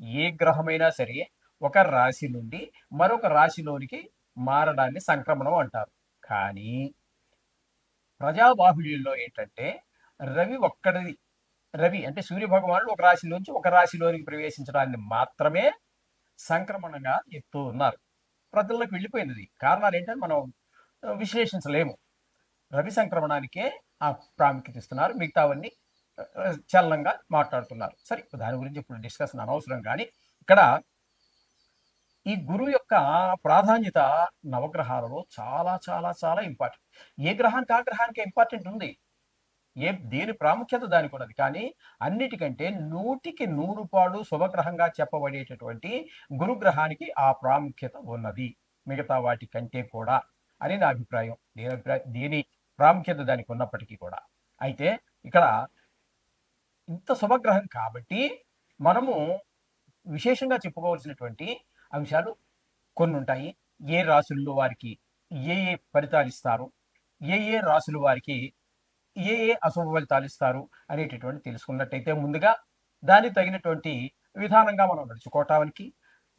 ఏ గ్రహమైనా సరే ఒక రాశి నుండి మరొక రాశిలోనికి మారడాన్ని సంక్రమణం అంటారు. కానీ ప్రజాబాహుళ్యంలో ఏంటంటే రవి ఒక్కడిది రవి అంటే సూర్య భగవానుడు ఒక రాశిలోంచి ఒక రాశిలోనికి ప్రవేశించడాన్ని మాత్రమే సంక్రమణంగా చెప్తూ ఉన్నారు. ప్రజల్లోకి వెళ్ళిపోయింది కారణాలు ఏంటంటే మనం విశ్లేషించలేము. రవి సంక్రమణానికే ఆ ప్రాముఖ్యత ఇస్తున్నారు. మిగతావన్నీ చలనంగా మాట్లాడుతున్నారు. సరే దాని గురించి ఇప్పుడు డిస్కషన్ అనవసరం కానీ ఇక్కడ ఈ గురువు యొక్క ప్రాధాన్యత నవగ్రహాలలో చాలా చాలా చాలా ఇంపార్టెంట్ ఏ గ్రహానికి ఆ గ్రహానికి ఇంపార్టెంట్ ఉంది? ఏ దేని ప్రాముఖ్యత దానికి ఉన్నది? కానీ అన్నిటికంటే నూటికి నూరు పాడు శుభగ్రహంగా చెప్పబడేటటువంటి గురుగ్రహానికి ఆ ప్రాముఖ్యత ఉన్నది. మిగతా వాటి కంటే కూడా అని నా అభిప్రాయం. దేని అభిప్రాయం దేని ప్రాముఖ్యత దానికి ఉన్నప్పటికీ కూడా. అయితే ఇక్కడ ఇంత శుభగ్రహం కాబట్టి మనము విశేషంగా చెప్పుకోవాల్సినటువంటి అంశాలు కొన్ని ఉంటాయి ఏ రాసుల్లో వారికి ఏ ఏ ఫలితాలు ఇస్తారు? ఏ ఏ రాసులు వారికి ఏ ఏ అశుభ ఫలితాలు ఇస్తారు అనేటటువంటి తెలుసుకున్నట్టయితే ముందుగా దానికి తగినటువంటి విధానంగా మనం నడుచుకోవటానికి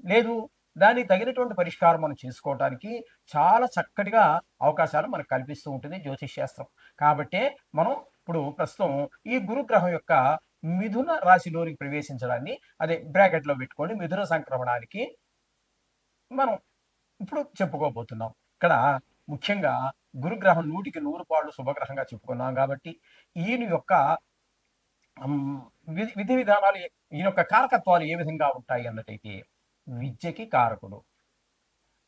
లేదు దానికి తగినటువంటి పరిష్కారం మనం చేసుకోవటానికి చాలా చక్కటిగా అవకాశాలు మనకు కల్పిస్తూ ఉంటుంది జ్యోతిష్ శాస్త్రం. కాబట్టే మనం ఇప్పుడు ప్రస్తుతం ఈ గురుగ్రహం యొక్క మిథున రాశిలోనికి ప్రవేశించడాన్ని అదే బ్రాకెట్లో పెట్టుకొని మిథున సంక్రమణానికి మనం ఇప్పుడు చెప్పుకోబోతున్నాం. ఇక్కడ ముఖ్యంగా గురుగ్రహం నూటికి నూరు పాళ్ళు శుభగ్రహంగా చెప్పుకున్నాం కాబట్టి ఈయన యొక్క విధి విధి విధానాలు ఈయన యొక్క కారకత్వాలు ఏ విధంగా ఉంటాయి అన్నట్టయితే విద్యకి కారకుడు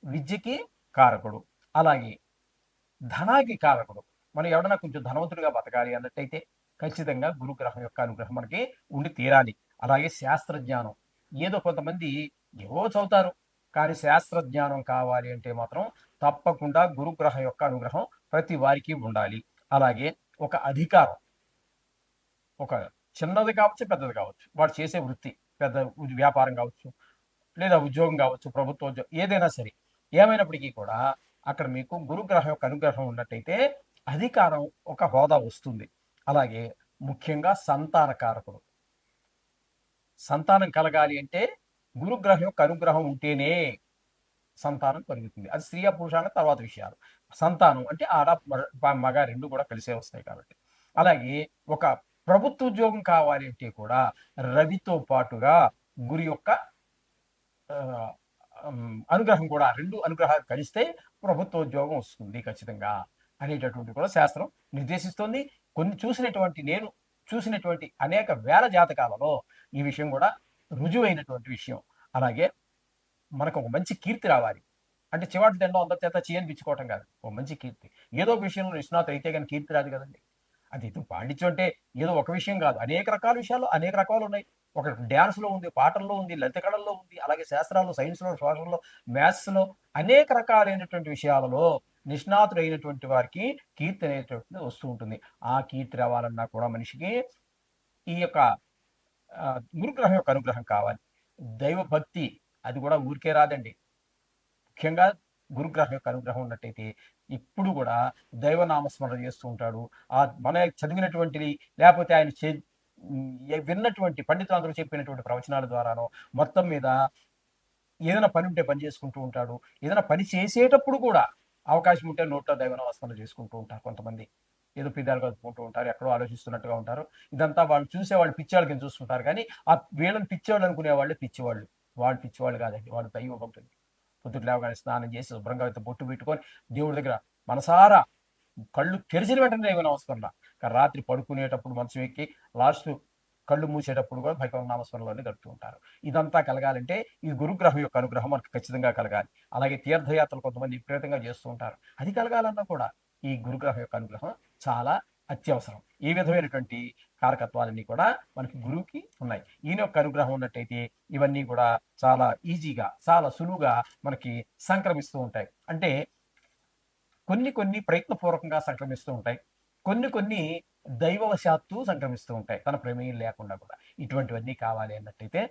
విద్యకి కారకుడు అలాగే ధనానికి కారకుడు మనం ఎవడన్నా కొంచెం ధనవంతుడిగా బతకాలి అన్నట్టయితే ఖచ్చితంగా గురుగ్రహం యొక్క అనుగ్రహం మనకి ఉండి తీరాలి. అలాగే శాస్త్రజ్ఞానం. ఏదో కొంతమంది ఏవో చదువుతారు. కానీ శాస్త్రజ్ఞానం కావాలి అంటే మాత్రం తప్పకుండా గురుగ్రహం యొక్క అనుగ్రహం ప్రతి వారికి ఉండాలి. అలాగే ఒక అధికారం. ఒక చిన్నది కావచ్చు పెద్దది కావచ్చు. వాడు చేసే వృత్తి పెద్ద వ్యాపారం కావచ్చు లేదా ఉద్యోగం కావచ్చు ప్రభుత్వ ఉద్యోగం ఏదైనా సరే. ఏమైనప్పటికీ కూడా అక్కడ మీకు గురుగ్రహం యొక్క అనుగ్రహం ఉన్నట్టయితే అధికారం ఒక హోదా వస్తుంది. అలాగే ముఖ్యంగా సంతాన కారకుడు సంతానం కలగాలి అంటే గురుగ్రహం యొక్క అనుగ్రహం ఉంటేనే సంతానం కలుగుతుంది. అది స్త్రీ పురుషాన తర్వాత విషయాలు. సంతానం అంటే ఆడ మగ రెండు కూడా కలిసే వస్తాయి కాబట్టి. అలాగే ఒక ప్రభుత్వ ఉద్యోగం కావాలి అంటే కూడా రవితో పాటుగా గురి యొక్క అనుగ్రహం కూడా రెండు అనుగ్రహాలు కలిస్తే ప్రభుత్వ ఉద్యోగం వస్తుంది ఖచ్చితంగా. అనేటటువంటి కూడా శాస్త్రం నిర్దేశిస్తోంది. కొన్ని చూసినటువంటి నేను చూసినటువంటి అనేక వేల జాతకాలలో ఈ విషయం కూడా రుజువైనటువంటి విషయం. అలాగే మనకు ఒక మంచి కీర్తి రావాలి. అంటే చివాటి దండం అందరి చేత చేయనిపించుకోవటం కాదు. ఒక మంచి కీర్తి. ఏదో ఒక విషయంలో నిష్ణాత అయితే కానీ కీర్తి రాదు కదండి. అది ఇది పాండిత్యం అంటే ఏదో ఒక విషయం కాదు. అనేక రకాల విషయాలు అనేక రకాలు ఉన్నాయి. ఒక డ్యాన్స్లో ఉంది పాటల్లో ఉంది లలిత కళల్లో ఉంది అలాగే శాస్త్రాల్లో సైన్స్లో సోషల్లో మ్యాథ్స్లో అనేక రకాలైనటువంటి విషయాలలో నిష్ణాతుడైనటువంటి వారికి కీర్తి అనేటువంటిది వస్తూ ఉంటుంది. ఆ కీర్తి రావాలన్నా కూడా మనిషికి ఈ యొక్క గురుగ్రహం యొక్క అనుగ్రహం కావాలి. దైవభక్తి అది కూడా ఊరికే రాదండి. ముఖ్యంగా గురుగ్రహం యొక్క అనుగ్రహం ఉన్నట్టయితే ఇప్పుడు కూడా దైవనామస్మరణ చేస్తూ ఉంటాడు. ఆ మన చదివినటువంటిది లేకపోతే ఆయన చే- విన్నటువంటి పండితులందరూ చెప్పినటువంటి ప్రవచనాల ద్వారానో మొత్తం మీద ఏదైనా పని ఉంటే పని చేసుకుంటూ ఉంటాడు. ఏదైనా పని చేసేటప్పుడు కూడా అవకాశం ఉంటే నోట్లో దైవనామస్మరణ చేసుకుంటూ ఉంటారు కొంతమంది. ఏదో పిదాలు కలుపుకుంటూ ఉంటారు ఎక్కడో ఆలోచిస్తున్నట్టుగా ఉంటారు. ఇదంతా వాళ్ళు చూసే వాళ్ళు పిచ్చాళ్ళ కింద చూస్తుంటారు కానీ ఆ వీళ్ళని పిచ్చేవాళ్ళు అనుకునే వాళ్ళు పిచ్చివాళ్ళు. వాళ్ళు పిచ్చివాళ్ళు కాదండి. వాళ్ళు దైవ భక్తులు పొద్దుట లేవగానే స్నానం చేసి శుభ్రంగా అయితే బొట్టు పెట్టుకొని దేవుడి దగ్గర మనసారా కళ్ళు తెరిచిన వెంటనే దైవ నమస్మరణ రాత్రి పడుకునేటప్పుడు మంచం ఎక్కి లాస్ట్ కళ్ళు మూసేటప్పుడు కూడా భగవన్ నామస్మరణలోనే గడుపుతూ ఉంటారు. ఇదంతా కలగాలంటే ఈ గురుగ్రహం యొక్క అనుగ్రహం మనకు ఖచ్చితంగా కలగాలి. అలాగే తీర్థయాత్రలు కొంతమంది విపరీతంగా చేస్తూ ఉంటారు. అది కలగాలన్నా కూడా ఈ గురుగ్రహం యొక్క అనుగ్రహం చాలా అత్యవసరం. ఈ విధమైనటువంటి కారకత్వాలన్నీ కూడా మనకి గురువుకి ఉన్నాయి. ఈయన యొక్క అనుగ్రహం ఉన్నట్టయితే ఇవన్నీ కూడా చాలా ఈజీగా చాలా సులువుగా మనకి సంక్రమిస్తూ ఉంటాయి. అంటే కొన్ని కొన్ని ప్రయత్నపూర్వకంగా సంక్రమిస్తూ ఉంటాయి. కొన్ని కొన్ని దైవవశాత్తు సంక్రమిస్తూ ఉంటాయి. తన ప్రమేయం లేకుండా కూడా. ఇటువంటివన్నీ కావాలి అన్నట్టయితే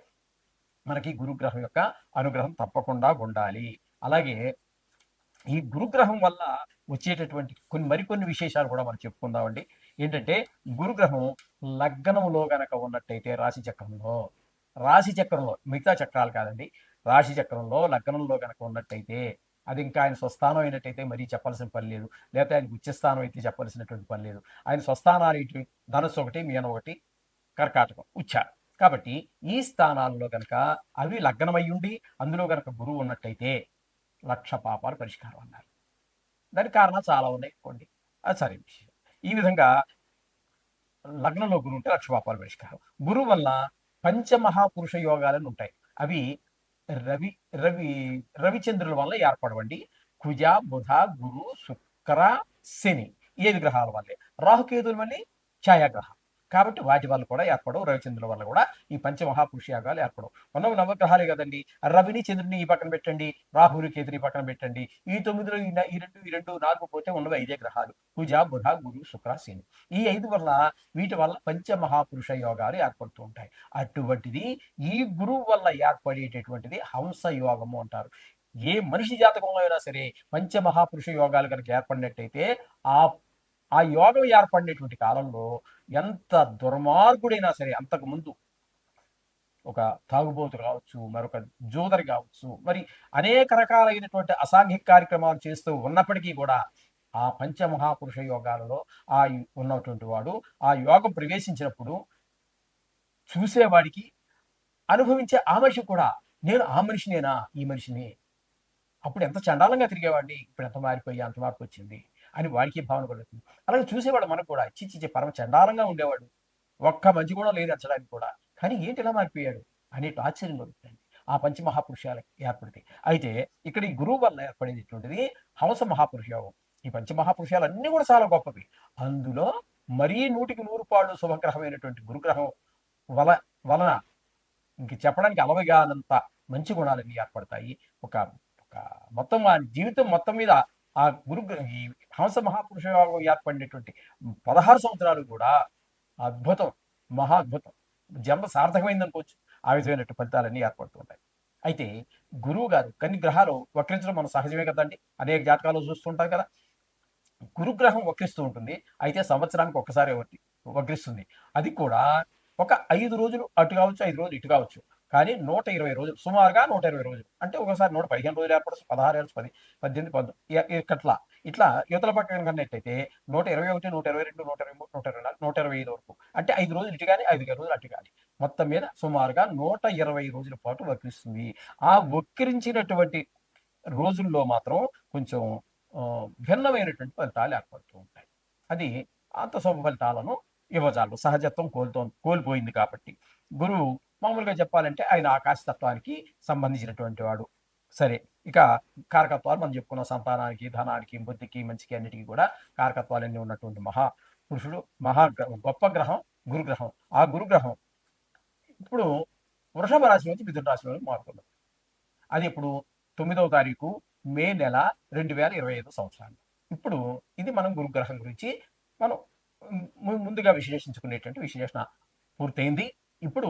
మనకి గురుగ్రహం యొక్క అనుగ్రహం తప్పకుండా ఉండాలి. అలాగే ఈ గురుగ్రహం వల్ల వచ్చేటటువంటి కొన్ని మరికొన్ని విశేషాలు కూడా మనం చెప్పుకుందామండి. ఏంటంటే గురుగ్రహం లగ్నంలో గనక ఉన్నట్టయితే రాశి చక్రంలో రాశి చక్రంలో మిగతా చక్రాలు కాదండి. రాశి చక్రంలో లగ్నంలో గనక ఉన్నట్టయితే అది ఇంకా ఆయన స్వస్థానం అయినట్టయితే మరీ చెప్పాల్సిన పని లేదు. లేకపోతే ఆయనకు ఉచ్చస్థానం అయితే చెప్పాల్సినటువంటి పని లేదు. ఆయన స్వస్థానాలు ఇటు ధనస్సు ఒకటి మీన ఒకటి కర్కాటకం ఉచ్చ. కాబట్టి ఈ స్థానాల్లో కనుక అవి లగ్నమై ఉండి అందులో కనుక గురువు ఉన్నట్టయితే లక్ష పాపాలు పరిష్కారం అన్నారు. దానికి కారణాలు చాలా ఉన్నాయి కొన్ని అది సరే విషయం. ఈ విధంగా లగ్నంలో గురువు ఉంటే లక్ష పాపాలు పరిష్కారం. గురువు వల్ల పంచమహాపురుష యోగాలను ఉంటాయి. అవి రవి రవి రవిచంద్రుల వల్ల ఏర్పడవండి. కుజ బుధ గురు శుక్ర శని. ఈ గ్రహాల వల్లే. రాహుకేతులు మళ్ళీ ఛాయాగ్రహం. కాబట్టి వాటి వల్ల కూడా ఏర్పడవు రవిచంద్రుల వల్ల కూడా ఈ పంచమహాపురుష యాగాలు ఏర్పడవు. మనం నవగ్రహాలే కదండి. రవిని చంద్రుని ఈ పక్కన పెట్టండి రాహుని కేతుని ఈ పక్కన పెట్టండి. ఈ తొమ్మిదిలో ఈ ఈ రెండు ఈ రెండు నాలుగు పోతే ఉన్నవి ఐదే గ్రహాలు. కుజ బుధ గురు శుక్ర శని. ఈ ఐదు వల్ల వీటి వల్ల పంచమహాపురుష యోగాలు ఏర్పడుతూ ఉంటాయి. అటువంటిది ఈ గురువు వల్ల ఏర్పడేటటువంటిది హంస యోగము అంటారు. ఏ మనిషి జాతకంలో అయినా సరే పంచమహాపురుష యోగాలు కనుక ఏర్పడినట్టయితే ఆ ఆ యోగం ఏర్పడినటువంటి కాలంలో ఎంత దుర్మార్గుడైనా సరే అంతకు ముందు ఒక తాగుబోతు కావచ్చు మరొక జోదరి కావచ్చు మరి అనేక రకాలైనటువంటి అసాంఘిక కార్యక్రమాలు చేస్తూ ఉన్నప్పటికీ కూడా ఆ పంచమహాపురుష యోగాలలో ఆ ఉన్నటువంటి వాడు ఆ యోగం ప్రవేశించినప్పుడు చూసేవాడికి అనుభవించే ఆ మనిషి కూడా నేను ఆ మనిషినేనా? ఈ మనిషిని? అప్పుడు ఎంత చండాలంగా తిరిగేవాడిని? ఇప్పుడు ఎంత మారిపోయి? అంత మార్పు వచ్చింది? అని వాడికి భావన కలుగుతుంది. అలాగే చూసేవాడు మనకు కూడా చిచ్చి పరమ చండాలంగా ఉండేవాడు. ఒక్క మంచి కూడా లేదు అచ్చడానికి కూడా. కానీ ఏంటి ఇలా మారిపోయాడు? అనేటు ఆశ్చర్యం కలుగుతుంది. ఆ పంచమహాపురుషాలకు ఏర్పడితే. అయితే ఇక్కడ ఈ గురువు వల్ల ఏర్పడేటటువంటిది హంస మహాపురుష ఈ పంచమహాపురుషాలు అన్నీ కూడా చాలా గొప్పవి. అందులో మరీ నూటికి నూరు పాళ్ళు శుభగ్రహమైనటువంటి గురుగ్రహం వల వలన ఇంక చెప్పడానికి అలవగానంత మంచి గుణాలన్నీ ఏర్పడతాయి. ఒక ఒక మొత్తం జీవితం మొత్తం మీద ఆ గురు ఈ హంస మహాపురుష యోగం ఏర్పడినటువంటి పదహారు సంవత్సరాలు కూడా అద్భుతం మహా అద్భుతం. జన్మ సార్థకమైంది అనుకోవచ్చు ఆ విధమైనటువంటి ఫలితాలన్నీ ఏర్పడుతుంటాయి అయితే గురువు గారు కొన్ని గ్రహాలు వక్రించడం మనం సహజమే కదండి. అనేక జాతకాలు చూస్తుంటాం కదా. గురుగ్రహం వక్రిస్తూ ఉంటుంది. అయితే సంవత్సరానికి ఒక్కసారి వక్రిస్తుంది. అది కూడా ఒక ఐదు రోజులు అటు కావచ్చు ఐదు రోజులు ఇటు కావచ్చు. కానీ నూట ఇరవై రోజులు సుమారుగా నూట ఇరవై రోజులు. అంటే ఒకసారి నూట పదిహేను రోజులు ఏర్పడచ్చు పదహారు ఏళ్ళు పది పద్దెనిమిది పంతొమ్మిది ఇట్లా ఇట్లా యువతల పక్కన కన్నట్టయితే నూట ఇరవై ఒకటి నూట ఇరవై రెండు నూట ఇరవై మూడు నూట ఇరవై నాలుగు నూట ఇరవై ఐదు వరకు. అంటే ఐదు రోజులు ఇటు కానీ ఐదు రోజులు అటు కానీ మొత్తం మీద సుమారుగా నూట ఇరవై రోజుల పాటు వక్రిస్తుంది ఆ వక్రించినటువంటి రోజుల్లో మాత్రం కొంచెం భిన్నమైనటువంటి ఫలితాలు ఏర్పడుతూ ఉంటాయి. అది అంత శుభ ఫలితాలను ఇవ్వజాలు సహజత్వం కోల్తో కోల్పోయింది కాబట్టి. గురువు మామూలుగా చెప్పాలంటే ఆయన ఆకాశతత్వానికి సంబంధించినటువంటి వాడు. సరే ఇక కారకత్వాలు మనం చెప్పుకున్న. సంతానానికి ధనానికి బుద్ధికి మంచికి అన్నిటికీ కూడా కారకత్వాలన్నీ ఉన్నటువంటి మహా పురుషుడు మహా గొప్ప గ్రహం గురుగ్రహం. ఆ గురుగ్రహం ఇప్పుడు వృషభ రాశి నుంచి మిథున రాశిలోకి మారుతుంది. అది ఇప్పుడు తొమ్మిదవ తారీఖు మే నెల రెండు వేల ఇరవై ఐదు సంవత్సరాలు. ఇప్పుడు ఇది మనం గురుగ్రహం గురించి మనం ముందుగా విశ్లేషించుకునేటువంటి విశ్లేషణ పూర్తయింది. ఇప్పుడు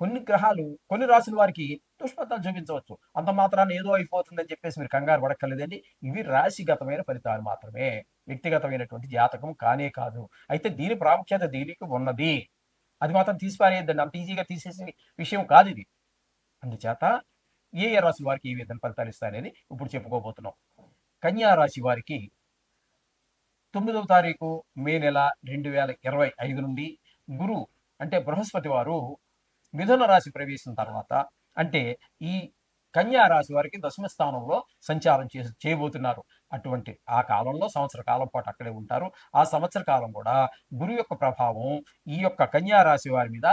కొన్ని గ్రహాలు కొన్ని రాసుల వారికి దుష్ఫలితాలు చూపించవచ్చు. అంత మాత్రాన్ని ఏదో అయిపోతుందని చెప్పేసి మీరు కంగారు పడక్కర్లేదండి. ఇవి రాశిగతమైన ఫలితాలు మాత్రమే. వ్యక్తిగతమైనటువంటి జాతకం కానే కాదు. అయితే దీని ప్రాముఖ్యత దీనికి ఉన్నది. అది మాత్రం తీసిపారేయద్దండి. అంత ఈజీగా తీసేసే విషయం కాదు ఇది. అందుచేత ఏ ఏ రాశి వారికి ఏ విధంగా ఫలితాలు ఇస్తాయనేది ఇప్పుడు చెప్పుకోబోతున్నాం. కన్యా రాశి వారికి తొమ్మిదవ తారీఖు మే నెల రెండు వేల ఇరవై ఐదు నుండి గురు అంటే బృహస్పతి వారు మిథున రాశి ప్రవేశం తర్వాత అంటే ఈ కన్యా రాశి వారికి దశమ స్థానంలో సంచారం చేసి చేయబోతున్నారు. అటువంటి ఆ కాలంలో సంవత్సర కాలం పాటు అక్కడే ఉంటారు. ఆ సంవత్సర కాలం కూడా గురు యొక్క ప్రభావం ఈ యొక్క కన్యా రాశి వారి మీద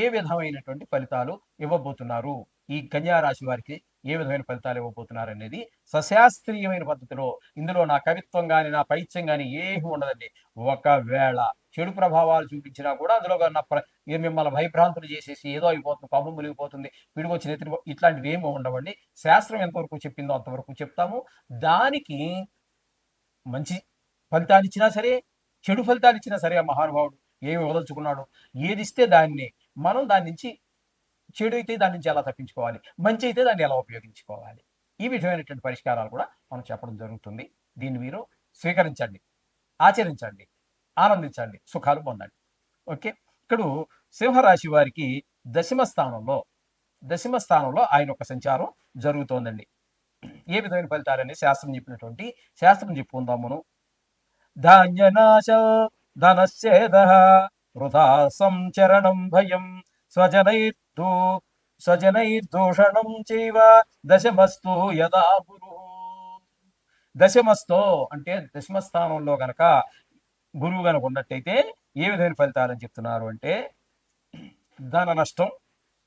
ఏ విధమైనటువంటి ఫలితాలు ఇవ్వబోతున్నారు? ఈ కన్యా రాశి వారికి ఏ విధమైన ఫలితాలు ఇవ్వబోతున్నారు అనేది సశాస్త్రీయమైన పద్ధతిలో ఇందులో నా కవిత్వం కానీ నా పైత్యం కానీ ఏమీ ఉండదండి. ఒకవేళ చెడు ప్రభావాలు చూపించినా కూడా అందులో నా ప్ర- ఏ మిమ్మల్ని భయభ్రాంతులు చేసేసి ఏదో అయిపోతుంది పాపం మునిగిపోతుంది పిడుగొచ్చి నెత్తిన ఇట్లాంటివి ఏమి ఉండవండి. శాస్త్రం ఎంతవరకు చెప్పిందో అంతవరకు చెప్తాము. దానికి మంచి ఫలితాలు ఇచ్చినా సరే చెడు ఫలితాలు ఇచ్చినా సరే ఆ మహానుభావుడు ఏమి వదలుచుకున్నాడు? ఏది ఇస్తే దాన్ని మనం దాని నుంచి చెడు అయితే దాని నుంచి ఎలా తప్పించుకోవాలి? మంచి అయితే దాన్ని ఎలా ఉపయోగించుకోవాలి? ఈ విధమైనటువంటి పరిష్కారాలు కూడా మనం చెప్పడం జరుగుతుంది. దీన్ని మీరు స్వీకరించండి ఆచరించండి. ఆనందించండి. సుఖాలు పొందండి. ఓకే? ఇక్కడ సింహరాశి వారికి దశమ స్థానంలో దశమ స్థానంలో ఆయన ఒక సంచారం జరుగుతోందండి. ఏ విధమైన ఫలితాలని శాస్త్రం చెప్పినటువంటి శాస్త్రం చెప్పుకుందాం మనం ధాన్యనాశ ధనశ్చేద వృధా సంచరణం భయం స్వజనైర్దూ స్వజనైర్దూషణం చేవ దశమస్తు యదా గురు. దశమస్తో అంటే దశమ స్థానంలో గనక గురువు కనుక ఉన్నట్టయితే ఏ విధమైన ఫలితాలని చెప్తున్నారు అంటే ధన నష్టం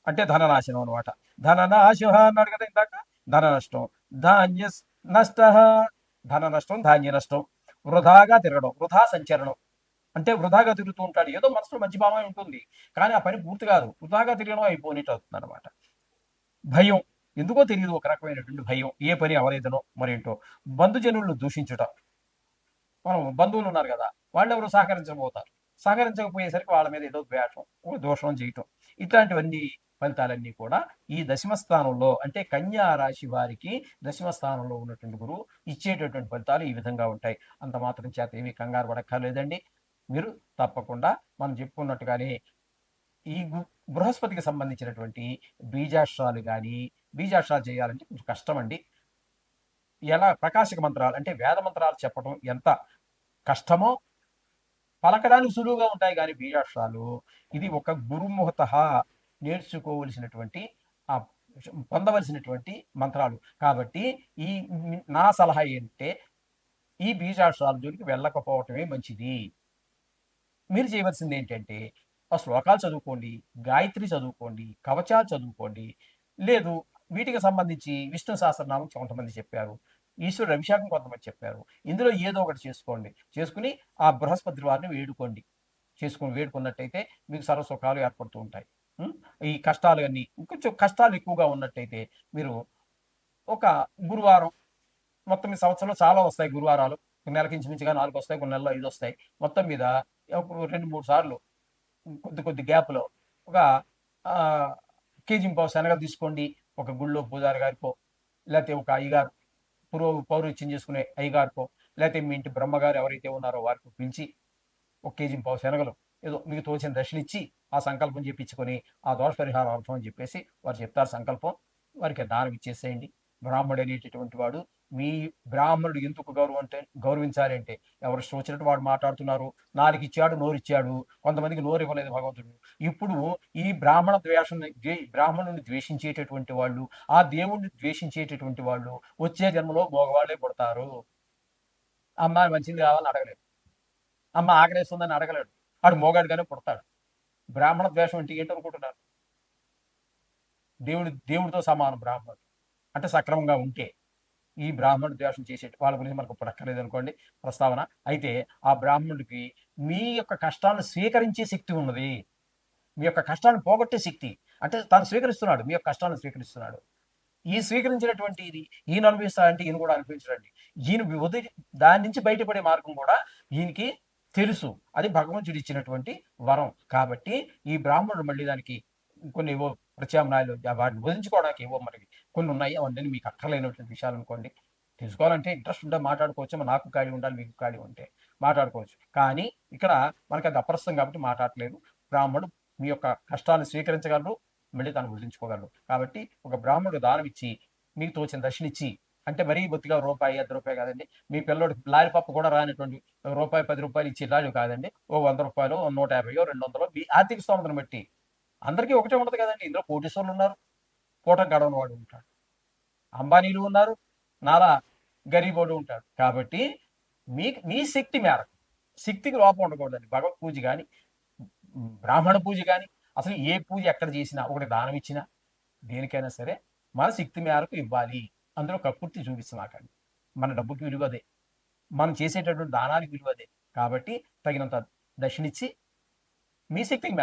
అంటే ధన నాశనం అనమాట ధన నాశ అన్నాడు కదా ఇందాక? ధన నష్టం. ధాన్య నష్ట. ధన నష్టం ధాన్య నష్టం. వృధాగా తిరగడం వృధా సంచరణం. అంటే వృధాగా తిరుగుతూ ఉంటాడు. ఏదో మనసులో మంచి భావమే ఉంటుంది. కానీ ఆ పని పూర్తి కాదు. వృధాగా తిరగడం అయిపోయినట్టు అవుతుంది అనమాట భయం. ఎందుకో తెలియదు ఒక రకమైనటువంటి భయం. ఏ పని అవలేదనో మరేంటో. బంధుజనులను దూషించుట. మనం బంధువులు ఉన్నారు కదా వాళ్ళు ఎవరు సహకరించబోతారు సహకరించకపోయేసరికి వాళ్ళ మీద ఏదో ద్వేషం దోషం చేయటం. ఇట్లాంటివన్నీ ఫలితాలన్నీ కూడా ఈ దశమ స్థానంలో అంటే కన్యా రాశి వారికి దశమ స్థానంలో ఉన్నటువంటి గురువు ఇచ్చేటటువంటి ఫలితాలు ఈ విధంగా ఉంటాయి. అంత మాత్రం చేత ఏమీ కంగారు పడక్కర్లేదండి. మీరు తప్పకుండా మనం చెప్పుకున్నట్టుగానే ఈ బృహస్పతికి సంబంధించినటువంటి బీజాక్షరాలు కానీ బీజాక్షరాలు చేయాలంటే కొంచెం కష్టం అండి ఎలా ప్రకాశక మంత్రాలు అంటే వేద మంత్రాలు చెప్పడం ఎంత కష్టమో పలకడానికి సులువుగా ఉంటాయి కానీ బీజాక్షరాలు ఇది ఒక గురుముహత నేర్చుకోవలసినటువంటి ఆ పొందవలసినటువంటి మంత్రాలు. కాబట్టి ఈ నా సలహా ఏంటంటే ఈ బీజాక్షరాల జోలికి వెళ్ళకపోవటమే మంచిది. మీరు చేయవలసింది ఏంటంటే ఆ శ్లోకాలు చదువుకోండి గాయత్రి చదువుకోండి కవచాలు చదువుకోండి. లేదు వీటికి సంబంధించి విష్ణు సహస్రనామం కొంతమంది చెప్పారు. ఈశ్వరుడు అభిషేకం కొంతమంది చెప్పారు. ఇందులో ఏదో ఒకటి చేసుకోండి. చేసుకుని ఆ బృహస్పతి వారిని వేడుకోండి. చేసుకుని వేడుకున్నట్టయితే మీకు సర్వసుఖాలు ఏర్పడుతూ ఉంటాయి. ఈ కష్టాలు అన్నీ కొంచెం కష్టాలు ఎక్కువగా ఉన్నట్టయితే మీరు ఒక గురువారం మొత్తం ఈ సంవత్సరంలో చాలా వస్తాయి గురువారాలు. నెలకి ఇంచుమించుగా నాలుగు వస్తాయి కొన్ని నెలలో ఐదు వస్తాయి. మొత్తం మీద ఒక రెండు మూడు సార్లు కొద్ది కొద్ది గ్యాప్లో ఒక కేజీ పావు శనగలు తీసుకోండి. ఒక గుళ్ళో పూజారి గారికో లేకపోతే ఒక అయ్యగారు పూర్వ పౌరుత్యం చేసుకునే అయ్యగారికో లేకపోతే మీ ఇంటి బ్రహ్మగారు ఎవరైతే ఉన్నారో వారికి పిలిచి ఒక కేజీ పావు శనగలు ఏదో మీకు తోచిన దశలు ఇచ్చి ఆ సంకల్పం చెప్పించుకొని ఆ దోష పరిహారం అర్థం అని చెప్పేసి వారు చెప్తారు సంకల్పం. వారికి దానం ఇచ్చేసేయండి. బ్రాహ్మడు అనేటటువంటి వాడు మీ బ్రాహ్మణుడు ఎందుకు గౌరవం అంటే గౌరవించాలి అంటే ఎవరు సోచినట్టు వచ్చినట్టు వాడు మాట్లాడుతున్నారు? నాలుగు ఇచ్చాడు నోరు ఇచ్చాడు కొంతమందికి నోరు ఇవ్వలేదు భగవంతుడు. ఇప్పుడు ఈ బ్రాహ్మణ ద్వేషం బ్రాహ్మణుని ద్వేషించేటటువంటి వాళ్ళు ఆ దేవుణ్ణి ద్వేషించేటటువంటి వాళ్ళు వచ్చే జన్మలో మగవాళ్ళే పుడతారు. అమ్మ మంచిది కావాలని అడగలేదు. అమ్మ ఆకలేస్తుందని అడగలేడు ఆడు మోగాడుగానే పుడతాడు. బ్రాహ్మణ ద్వేషం అంటే ఏంటనుకుంటున్నారు? దేవుడి దేవుడితో సమానం బ్రాహ్మణుడు. అంటే సక్రమంగా ఉంటే. ఈ బ్రాహ్మణుడు ద్వేషం చేసే వాళ్ళ గురించి మనకు పడక్కర్లేదు అనుకోండి ప్రస్తావన. అయితే ఆ బ్రాహ్మణుడికి మీ యొక్క కష్టాలను స్వీకరించే శక్తి ఉన్నది. మీ యొక్క కష్టాలను పోగొట్టే శక్తి. అంటే తాను స్వీకరిస్తున్నాడు మీ యొక్క కష్టాలను స్వీకరిస్తున్నాడు. ఈ స్వీకరించినటువంటి ఇది ఈయన అనుభవిస్తాడంటే ఈయన కూడా అనుభవించడండి. ఈయన వదిలి దాని నుంచి బయటపడే మార్గం కూడా ఈయనకి తెలుసు. అది భగవంతుడు ఇచ్చినటువంటి వరం. కాబట్టి ఈ బ్రాహ్మణుడు మళ్ళీ దానికి కొన్ని ఏవో ప్రత్యామ్నాయాలు వాటిని వదిలించుకోవడానికి ఏవో మనకి కొన్ని ఉన్నాయి అవన్నీ మీకు అక్కర్లేనటువంటి విషయాలు అనుకోండి. తెలుసుకోవాలంటే ఇంట్రెస్ట్ ఉంటే మాట్లాడుకోవచ్చు నాకు ఖాళీ ఉండాలి మీకు ఖాళీ ఉంటే మాట్లాడుకోవచ్చు. కానీ ఇక్కడ మనకి అది అప్రస్తుతం కాబట్టి మాట్లాడలేదు బ్రాహ్మణుడు మీ యొక్క కష్టాన్ని స్వీకరించగలరు మళ్ళీ తాను గుర్తించుకోగలరు కాబట్టి ఒక బ్రాహ్మణుడు దానం ఇచ్చి మీకు తోచిన దర్శనిచ్చి అంటే మరీ బొత్తిగా రూపాయి అర్ధ రూపాయి కాదండి. మీ పిల్లోడు లారీ పప్పు కూడా రానటువంటి రూపాయి పది రూపాయలు ఇచ్చి ఇలాంటివి కాదండి. ఓ వంద రూపాయలు నూట యాభైయో రెండు వందలు మీ ఆర్థిక స్తోమతను బట్టి అందరికీ ఒకటే ఉండదు కదండి. ఇందులో కోటీశ్వరులు ఉన్నారు. పూట గడవని వాడు ఉంటాడు. అంబానీలు ఉన్నారు నాలా గరీబోడు ఉంటాడు కాబట్టి మీ మీ శక్తి మేరకు శక్తికి లోపం ఉండకూడదండి. భగవత్ పూజ కానీ బ్రాహ్మణ పూజ కానీ అసలు ఏ పూజ ఎక్కడ చేసినా ఒకటి దానం ఇచ్చినా దేనికైనా సరే మన శక్తి మేరకు ఇవ్వాలి. అందులో కక్కుర్తి చూపిస్తున్నాకండి మన డబ్బుకి విలువ అదే. మనం చేసేటటువంటి దానానికి విలువ అదే. కాబట్టి తగినంత దక్షిణిచ్చి మీ శక్తికి మేరకు